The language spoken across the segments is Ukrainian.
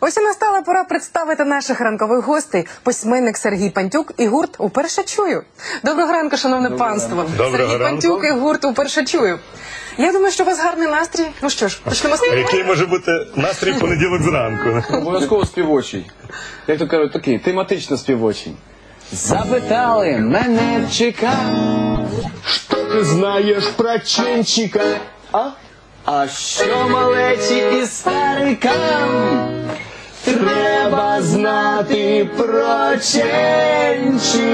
Ось і настала пора представити наших ранкових гостей. Письменник Сергій Пантюк і гурт уперше чую. Доброго ранку, шановне панство. Доброго Сергій ранку. Пантюк і гурт уперше чую. Я думаю, що у вас гарний настрій. Ну що ж, почнемо з Який може бути настрій в понеділок зранку? Обов'язково співочий. Як то кажуть, такий тематично співочий. Запитали мене вчика, Что ты знаешь про Ченчика? А? а що малечі і старикам? Треба знати про Ченчика.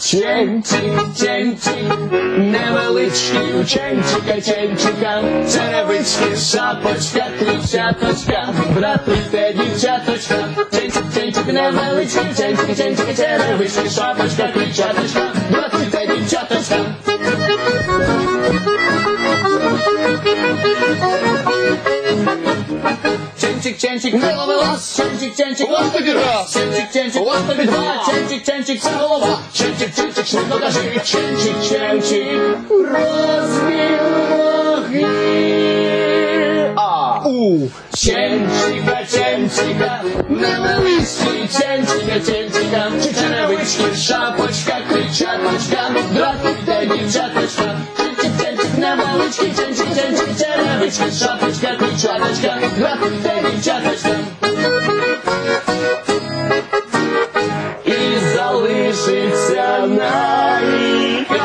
Ченчик, Ченчик, невеличкий у Ченчика, Ченчика, черевички, шапочка, клітчаточка, братуйте, дівчаточка, Ченчик, Ченчик, невеличкий, Ченчик, Ченчик, черевички, шапочка, клітчаточка, братуйте, дівчаточка. Ченчик, ченчик, не ловилась, ченчик, ченчик, ось тобі раз, ченчик, ченчик, ось тобі два, ченчик, ченчик, це голова, Ченчик, ченчик, швидко кажи, ченчик, ченчик, розбір вогні. А. У. Ченчика, ченчика, невеличкий ченчика, ченчика, черевички, шапочка, кричаточка, дратуйте, дівчаточка, невеличкий ченчик, ченчик, черевички, шапочка, кричаточка, дратуйте, дівчаточка. І залишиться навіка.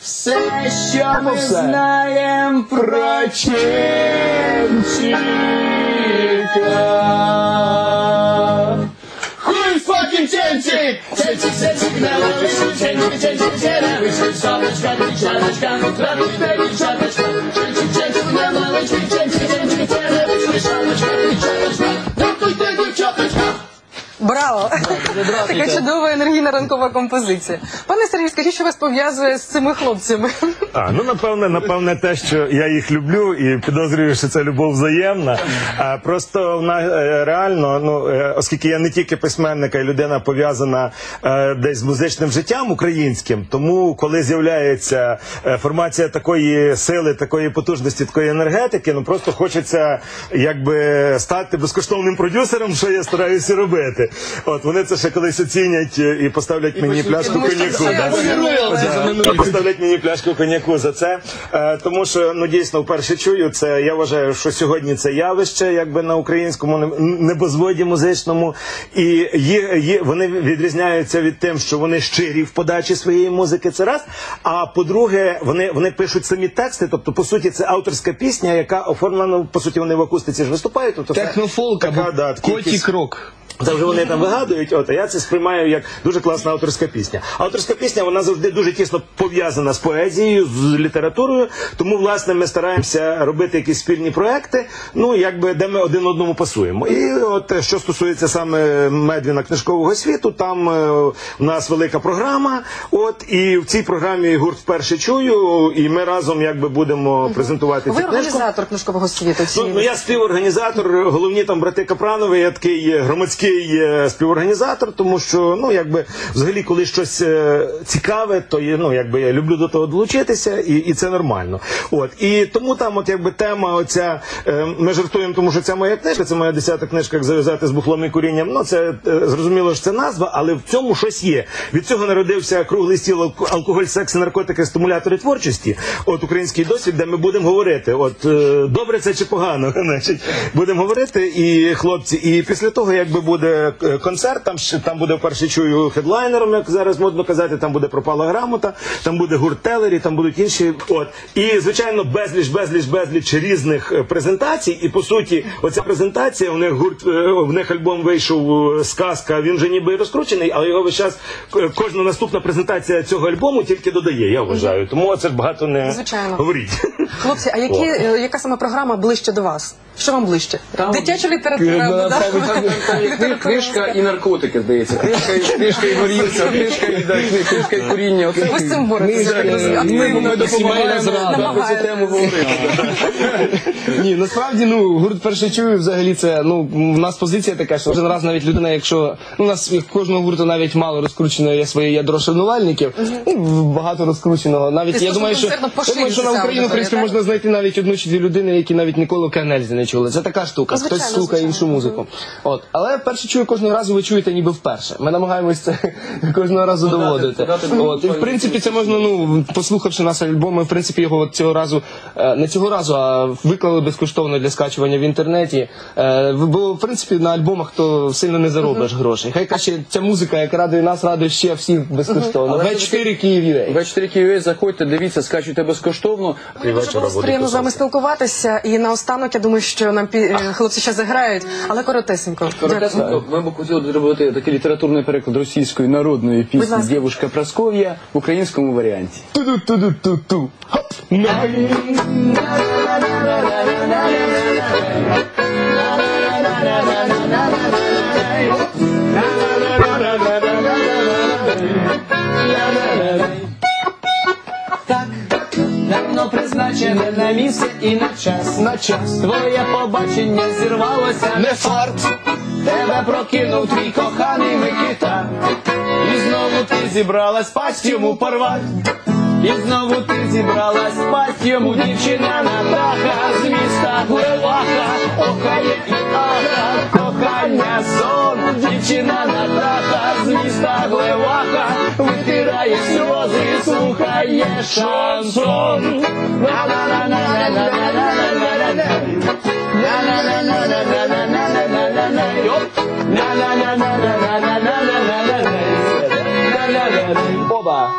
Все, що ми знаємо про Ченчика. Хуй fucking Ченчик! Ченчик, Ченчик, невеличкий, Ченчик, Ченчик, черевички, шапочка, дівчаточка, радуйте, дівчаточка, Браво! Така чудова енергійна ранкова композиція. Пане Сергій, скажіть, що вас пов'язує з цими хлопцями? А ну напевне, напевне, те, що я їх люблю, і підозрюю, що це любов взаємна. А просто вона е, реально, ну е, оскільки я не тільки письменник, а й людина пов'язана е, десь з музичним життям українським. Тому, коли з'являється формація такої сили, такої потужності, такої енергетики, ну просто хочеться якби стати безкоштовним продюсером, що я стараюся робити. От вони це ще колись оцінять е, і поставлять мені пляшку коньяку. це да. подарунок. Да. Поставлять мені пляшку коньяку за це. Е, тому що ну дійсно вперше чую це. Я вважаю, що сьогодні це явище, якби на українському небозводі музичному, і вони відрізняються від тим, що вони щирі в подачі своєї музики. Це раз. А по-друге, вони, вони пишуть самі тексти. Тобто, по суті, це авторська пісня, яка оформлена по суті, вони в акустиці ж виступають. Тобто це Технофолк така, або да, такі якісь- котик рок. Це вже вони там вигадують, от а я це сприймаю як дуже класна авторська пісня. Авторська пісня вона завжди дуже тісно пов'язана з поезією, з літературою. Тому, власне, ми стараємося робити якісь спільні проекти, ну якби де ми один одному пасуємо. І от що стосується саме медвіна книжкового світу, там е, у нас велика програма. От і в цій програмі гурт вперше чую, і ми разом якби будемо презентувати Ви цю книжку. організатор книжкового світу. Ну, ну я співорганізатор, головні там брати Капранови, я такий е, громадський е, співорганізатор, тому що ну якби взагалі, коли щось е, цікаве, то є, ну якби я люблю до того долучитися, і, і це нормально. От і тому там, от якби тема, оця е, ми жартуємо, тому що це моя книжка, це моя десята книжка, як зав'язати з бухлом і курінням. Ну це е, зрозуміло, що це назва, але в цьому щось є. Від цього народився круглий стіл алко- алкоголь, секс, наркотики, стимулятори творчості. От український досвід, де ми будемо говорити, от добре це чи погано, значить, будемо говорити, і хлопці, і після того, якби буде е, концерт, там ще там буде вперше чую хедлайнером, як зараз модно казати, там буде пропала грамота, там буде гурт Телері, там будуть інші. От і звичайно, безліч, безліч, безліч різних е, презентацій. І по суті, оця презентація, у них гурт, е, в них альбом вийшов сказка. Він вже ніби розкручений, але його весь час кожна наступна презентація цього альбому тільки додає. Я вважаю. Тому це ж багато не Звичайно. говоріть. Хлопці, а які, яка саме програма ближче до вас? Що вам ближче? Дитяча література Кни- Книжка і наркотики, здається. Книжка, і- книжка і горілка, книжка і да, кни- книжка і куріння. Оце Ви з цим боретеся, так Активно. Ми, допомагаємо цю тему говорити. Ні, насправді ну гурт перше чую. Взагалі це ну в нас позиція така, що кожен раз навіть людина, якщо ну у нас як кожного гурту навіть мало розкручено є своє ядро шанувальників, ну багато розкрученого. Навіть Тобто я думаю, що концертно я думаю, що на Україну в принципі аудиторія, можна знайти навіть одну чи дві людини, які навіть ніколи в Кенельзі не чули. Це така штука. Ну, звичайно, Хтось слухає звичайно. іншу музику. От, але перше чую кожного разу. Ви чуєте, ніби вперше. Ми намагаємось це кожного разу доводити. подати От і в принципі це можна, ну послухавши наш альбом, ми в принципі його от цього разу е, не цього разу, а виклали безкоштовно для скачування в інтернеті. Е, Бо в принципі на альбомах то сильно не заробиш грошей. Хай краще ця музика, як радує нас, радує ще всіх безкоштовно. Але В4 Київ Ввечері Києві заходьте, дивіться, скачуйте безкоштовно. Мені дуже було приємно з вами спілкуватися. І наостанок я думаю, що нам пі- е, хлопці ще заграють, але коротесенько. Дякую. Коротесенько, ми б хотіли зробити такий літературний переклад російської народної пісні. «Дівушка Просков'я» в українському варіанті. Ту-ду-ту-ду-ту-ту. Хоп! На. Так, давно призначене на місце і на час. На час. Твоє побачення зірвалося Не фарт. Тебе прокинув твій коханий Микита. І знову ти зібралась пасть йому порвать І знову ти зібралась пасть йому дівчина Натаха з міста Глеваха Охає і аха, кохання сон. Дівчина Натаха з міста Глеваха. Витирає сльози, слухає шансон. На-на-на-на-на-на-на-на-на-на Оба.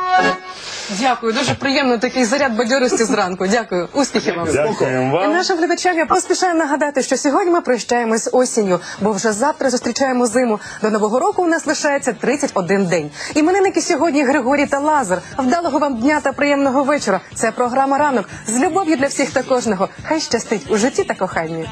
Дякую, дуже приємно такий заряд бадьорості зранку. Дякую, успіхів вам. Дякуємо І нашим глядачам я поспішаю нагадати, що сьогодні ми прощаємось з осінню, бо вже завтра зустрічаємо зиму. До нового року у нас лишається 31 день. Іменинники сьогодні Григорій та Лазар. Вдалого вам дня та приємного вечора. Це програма ранок з любов'ю для всіх та кожного. Хай щастить у житті та коханні.